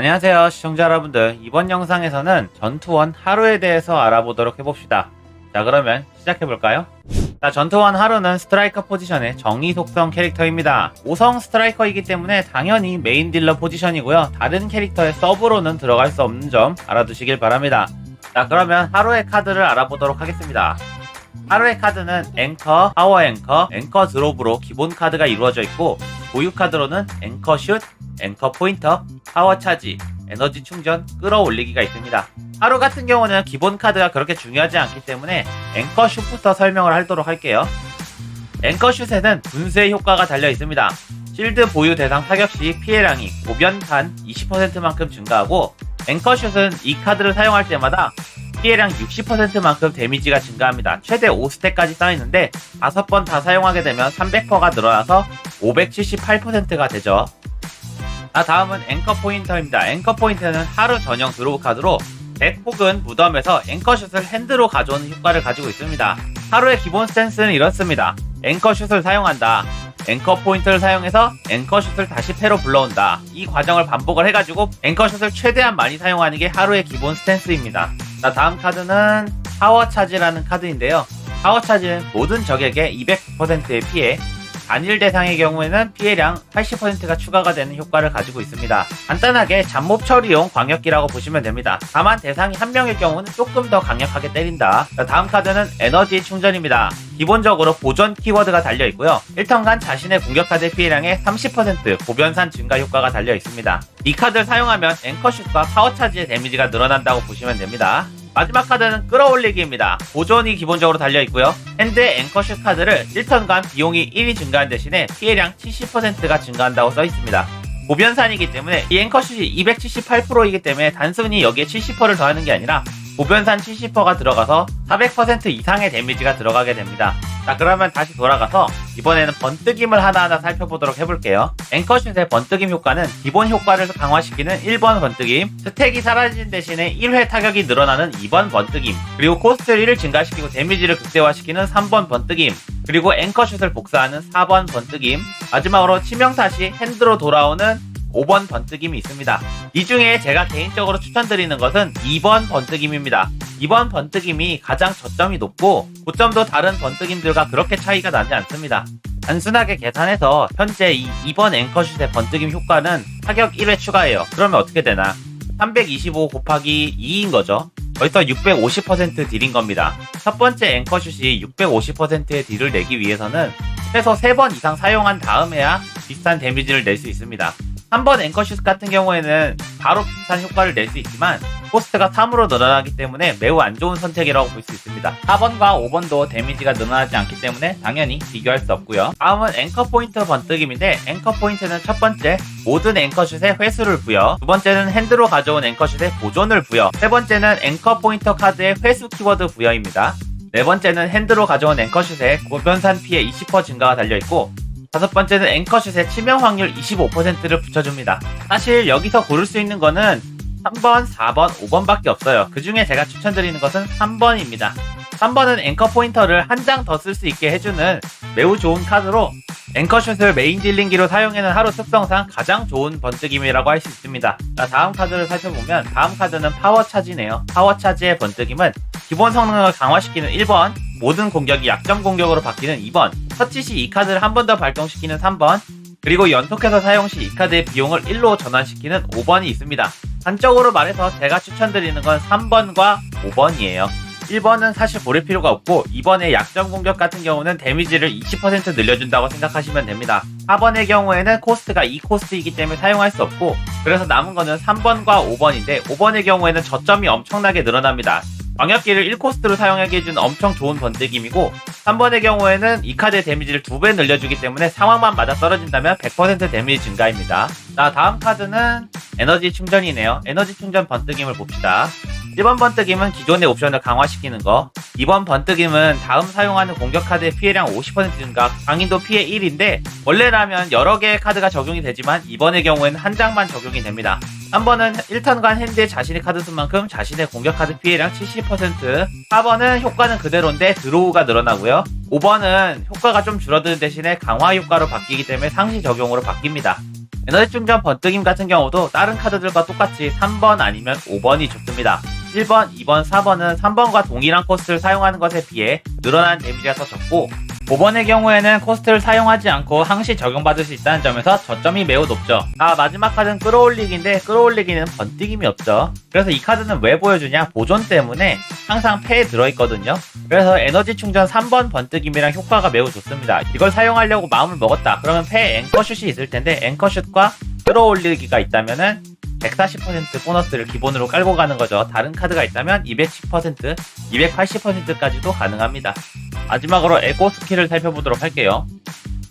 안녕하세요 시청자 여러분들. 이번 영상에서는 전투원 하루에 대해서 알아보도록 해봅시다. 자 그러면 시작해볼까요? 자 전투원 하루는 스트라이커 포지션의 정의 속성 캐릭터입니다. 5성 스트라이커이기 때문에 당연히 메인 딜러 포지션이고요. 다른 캐릭터의 서브로는 들어갈 수 없는 점 알아두시길 바랍니다. 자 그러면 하루의 카드를 알아보도록 하겠습니다 하루의 카드는 앵커, 파워 앵커, 앵커 드롭으로 기본 카드가 이루어져 있고 보유 카드로는 앵커 슛, 앵커 포인터, 파워 차지, 에너지 충전, 끌어올리기가 있습니다. 하루 같은 경우는 기본 카드가 그렇게 중요하지 않기 때문에 앵커 슛부터 설명을 하도록 할게요. 앵커 슛에는 분쇄 효과가 달려 있습니다. 실드 보유 대상 타격 시 피해량이 고변판 20%만큼 증가하고 앵커 슛은 이 카드를 사용할 때마다 피해량 60%만큼 데미지가 증가합니다. 최대 5스택까지 쌓이는데 5번 다 사용하게 되면 300%가 늘어나서 578%가 되죠. 아, 다음은 앵커 포인터입니다. 앵커 포인터는 하루 전용 드로우 카드로 덱 혹은 무덤에서 앵커슛을 핸드로 가져오는 효과를 가지고 있습니다. 하루의 기본 스탠스는 이렇습니다. 앵커슛을 사용한다. 앵커 포인트를 사용해서 앵커슛을 다시 패로 불러온다. 이 과정을 반복을 해가지고 앵커슛을 최대한 많이 사용하는 게 하루의 기본 스탠스입니다. 자, 다음 카드는 파워 차지라는 카드인데요. 파워 차지는 모든 적에게 200%의 피해, 단일 대상의 경우에는 피해량 80%가 추가가 되는 효과를 가지고 있습니다. 간단하게 잡몹 처리용 광역기라고 보시면 됩니다. 다만 대상이 한 명일 경우는 조금 더 강력하게 때린다. 자, 다음 카드는 에너지 충전입니다. 기본적으로 보존 키워드가 달려 있고요. 1턴간 자신의 공격 카드 피해량의 30% 고변산 증가 효과가 달려 있습니다. 이 카드를 사용하면 앵커슛과 파워 차지의 데미지가 늘어난다고 보시면 됩니다. 마지막 카드는 끌어올리기입니다. 보존이 기본적으로 달려 있고요. 핸드의 앵커슛 카드를 1턴간 비용이 1이 증가한 대신에 피해량 70%가 증가한다고 써 있습니다. 고변산이기 때문에 이 앵커슛이 278%이기 때문에 단순히 여기에 70%를 더하는 게 아니라 고변산 70%가 들어가서 400% 이상의 데미지가 들어가게 됩니다. 자 그러면 다시 돌아가서 이번에는 번뜩임을 하나하나 살펴보도록 해볼게요. 앵커슛의 번뜩임 효과는 기본 효과를 강화시키는 1번 번뜩임, 스택이 사라진 대신에 1회 타격이 늘어나는 2번 번뜩임, 그리고 코스트를 1을 증가시키고 데미지를 극대화시키는 3번 번뜩임, 그리고 앵커슛을 복사하는 4번 번뜩임, 마지막으로 치명타 시 핸드로 돌아오는 5번 번뜩임이 있습니다. 이 중에 제가 개인적으로 추천드리는 것은 2번 번뜩임입니다. 2번 번뜩임이 가장 저점이 높고 고점도 다른 번뜩임들과 그렇게 차이가 나지 않습니다. 단순하게 계산해서 현재 이 2번 앵커슛의 번뜩임 효과는 타격 1회 추가예요. 그러면 어떻게 되나? 325 곱하기 2인 거죠. 벌써 650% 딜인 겁니다. 첫 번째 앵커슛이 650%의 딜을 내기 위해서는 최소 3번 이상 사용한 다음에야 비슷한 데미지를 낼 수 있습니다. 한번 앵커슛 같은 경우에는 바로 비슷한 효과를 낼 수 있지만 코스트가 3으로 늘어나기 때문에 매우 안 좋은 선택이라고 볼 수 있습니다. 4번과 5번도 데미지가 늘어나지 않기 때문에 당연히 비교할 수 없고요. 다음은 앵커 포인트 번뜩임인데 앵커 포인트는 첫 번째 모든 앵커슛에 회수를 부여 두 번째는 핸드로 가져온 앵커슛에 보존을 부여 세 번째는 앵커 포인터 카드의 회수 키워드 부여입니다. 네 번째는 핸드로 가져온 앵커슛에 고변산 피해 20% 증가가 달려있고 다섯 번째는 앵커슛의 치명 확률 25%를 붙여줍니다. 사실 여기서 고를 수 있는 거는 3번, 4번, 5번밖에 없어요. 그 중에 제가 추천드리는 것은 3번입니다. 3번은 앵커 포인터를 한 장 더 쓸 수 있게 해주는 매우 좋은 카드로 앵커슛을 메인 딜링기로 사용하는 하루 특성상 가장 좋은 번뜩임이라고 할 수 있습니다. 자, 다음 카드를 살펴보면 다음 카드는 파워 차지네요. 파워 차지의 번뜩임은 기본 성능을 강화시키는 1번, 모든 공격이 약점 공격으로 바뀌는 2번, 터치 시이 카드를 한 번 더 발동시키는 3번, 그리고 연속해서 사용 시 이 카드의 비용을 1로 전환시키는 5번이 있습니다. 단적으로 말해서 제가 추천드리는 건 3번과 5번이에요. 1번은 사실 고를 필요가 없고 2번의 약점 공격 같은 경우는 데미지를 20% 늘려준다고 생각하시면 됩니다. 4번의 경우에는 코스트가 2코스트이기 때문에 사용할 수 없고 그래서 남은 거는 3번과 5번인데 5번의 경우에는 저점이 엄청나게 늘어납니다. 광역기를 1코스트로 사용하게 해주는 엄청 좋은 번뜩임이고 3번의 경우에는 이 카드의 데미지를 2배 늘려주기 때문에 상황만 맞아 떨어진다면 100% 데미지 증가입니다. 자 다음 카드는 에너지 충전이네요. 에너지 충전 번뜩임을 봅시다. 1번 번뜩임은 기존의 옵션을 강화시키는 거 2번 번뜩임은 다음 사용하는 공격 카드의 피해량 50% 증가 강인도 피해 1인데 원래라면 여러 개의 카드가 적용이 되지만 이번의 경우에는 한 장만 적용이 됩니다. 3번은 1턴간 핸드에 자신의 카드 수만큼 자신의 공격 카드 피해량 70% 4번은 효과는 그대로인데 드로우가 늘어나고요. 5번은 효과가 좀 줄어드는 대신에 강화 효과로 바뀌기 때문에 상시 적용으로 바뀝니다. 에너지 충전 번뜩임 같은 경우도 다른 카드들과 똑같이 3번 아니면 5번이 좋습니다. 1번, 2번, 4번은 3번과 동일한 코스트를 사용하는 것에 비해 늘어난 데미지가 더 적고 5번의 경우에는 코스트를 사용하지 않고 항시 적용받을 수 있다는 점에서 저점이 매우 높죠. 아 마지막 카드는 끌어올리기인데 끌어올리기는 번뜩임이 없죠. 그래서 이 카드는 왜 보여주냐 보존 때문에 항상 패에 들어있거든요. 그래서 에너지 충전 3번 번뜩임이랑 효과가 매우 좋습니다. 이걸 사용하려고 마음을 먹었다. 그러면 패에 앵커슛이 있을 텐데 앵커슛과 끌어올리기가 있다면은 140% 보너스를 기본으로 깔고 가는 거죠. 다른 카드가 있다면 210%, 280%까지도 가능합니다. 마지막으로 에고 스킬을 살펴보도록 할게요.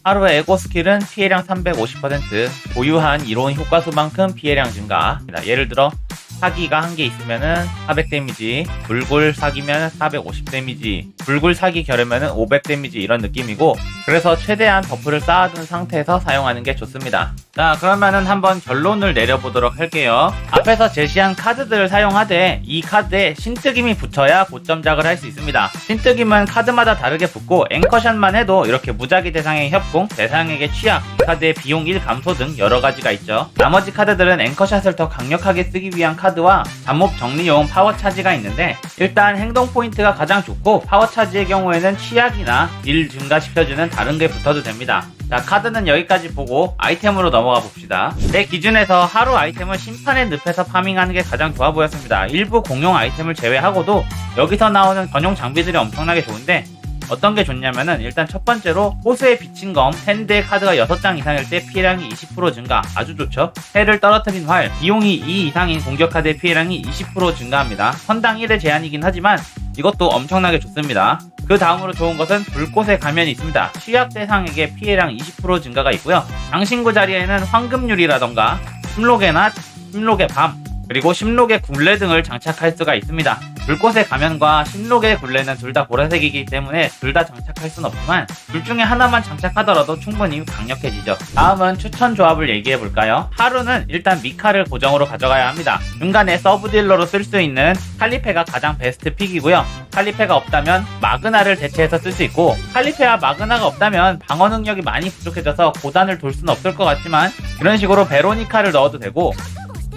하루의 에고 스킬은 피해량 350%, 보유한 이로운 효과 수만큼 피해량 증가. 예를 들어 사기가 한 개 있으면은 400 데미지, 불굴 사기면 450 데미지, 불굴 사기 결하면은 500 데미지 이런 느낌이고 그래서 최대한 버프를 쌓아둔 상태에서 사용하는 게 좋습니다. 자 그러면은 한번 결론을 내려보도록 할게요. 앞에서 제시한 카드들을 사용하되 이 카드에 신뜨김이 붙어야 고점작을 할 수 있습니다. 신뜨김은 카드마다 다르게 붙고 앵커샷만 해도 이렇게 무작위 대상의 협공, 대상에게 취약, 이 카드의 비용 1 감소 등 여러 가지가 있죠. 나머지 카드들은 앵커샷을 더 강력하게 쓰기 위한 카드와 잡몹 정리용 파워 차지가 있는데 일단 행동 포인트가 가장 좋고 파워 차지의 경우에는 취약이나 딜 증가시켜주는 다른 게 붙어도 됩니다. 자 카드는 여기까지 보고 아이템으로 넘어가 봅시다. 내 기준에서 하루 아이템을 심판의 늪에서 파밍하는 게 가장 좋아 보였습니다. 일부 공용 아이템을 제외하고도 여기서 나오는 전용 장비들이 엄청나게 좋은데 어떤 게 좋냐면은 일단 첫 번째로 호수에 비친 검 핸드의 카드가 6장 이상일 때 피해량이 20% 증가. 아주 좋죠. 해를 떨어뜨린 활 비용이 2 이상인 공격 카드의 피해량이 20% 증가합니다. 선당 1의 제한이긴 하지만 이것도 엄청나게 좋습니다. 그 다음으로 좋은 것은 불꽃의 가면이 있습니다. 취약 대상에게 피해량 20% 증가가 있고요. 장신구 자리에는 황금률이라던가 심록의낮 심록의 밤 그리고 심록의 굴레 등을 장착할 수가 있습니다. 불꽃의 가면과 심록의 굴레는 둘 다 보라색이기 때문에 둘 다 장착할 순 없지만 둘 중에 하나만 장착하더라도 충분히 강력해지죠. 다음은 추천 조합을 얘기해 볼까요? 하루는 일단 미카를 고정으로 가져가야 합니다. 중간에 서브 딜러로 쓸 수 있는 칼리페가 가장 베스트 픽이고요. 칼리페가 없다면 마그나를 대체해서 쓸 수 있고 칼리페와 마그나가 없다면 방어 능력이 많이 부족해져서 고단을 돌 수는 없을 것 같지만 이런 식으로 베로니카를 넣어도 되고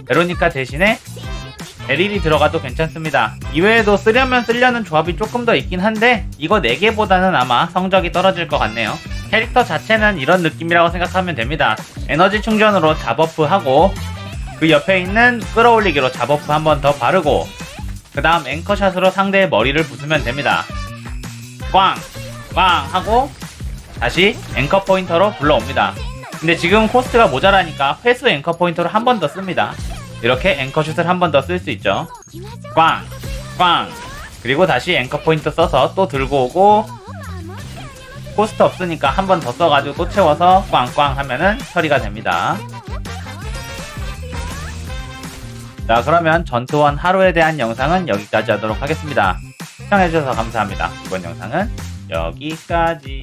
베로니카 대신에 베릴이 들어가도 괜찮습니다. 이외에도 쓰려면 쓰려는 조합이 조금 더 있긴 한데 이거 4개보다는 아마 성적이 떨어질 것 같네요. 캐릭터 자체는 이런 느낌이라고 생각하면 됩니다. 에너지 충전으로 잡버프하고 그 옆에 있는 끌어올리기로 잡버프 한 번 더 바르고 그 다음 앵커샷으로 상대의 머리를 부수면 됩니다. 꽝! 꽝! 하고 다시 앵커 포인터로 불러옵니다. 근데 지금 코스트가 모자라니까 회수 앵커 포인터로 한번 더 씁니다. 이렇게 앵커슛을 한 번 더 쓸 수 있죠. 꽝! 꽝! 그리고 다시 앵커 포인트 써서 또 들고 오고 코스트 없으니까 한 번 더 써가지고 또 채워서 꽝꽝 하면은 처리가 됩니다. 자 그러면 전투원 하루에 대한 영상은 여기까지 하도록 하겠습니다. 시청해주셔서 감사합니다. 이번 영상은 여기까지.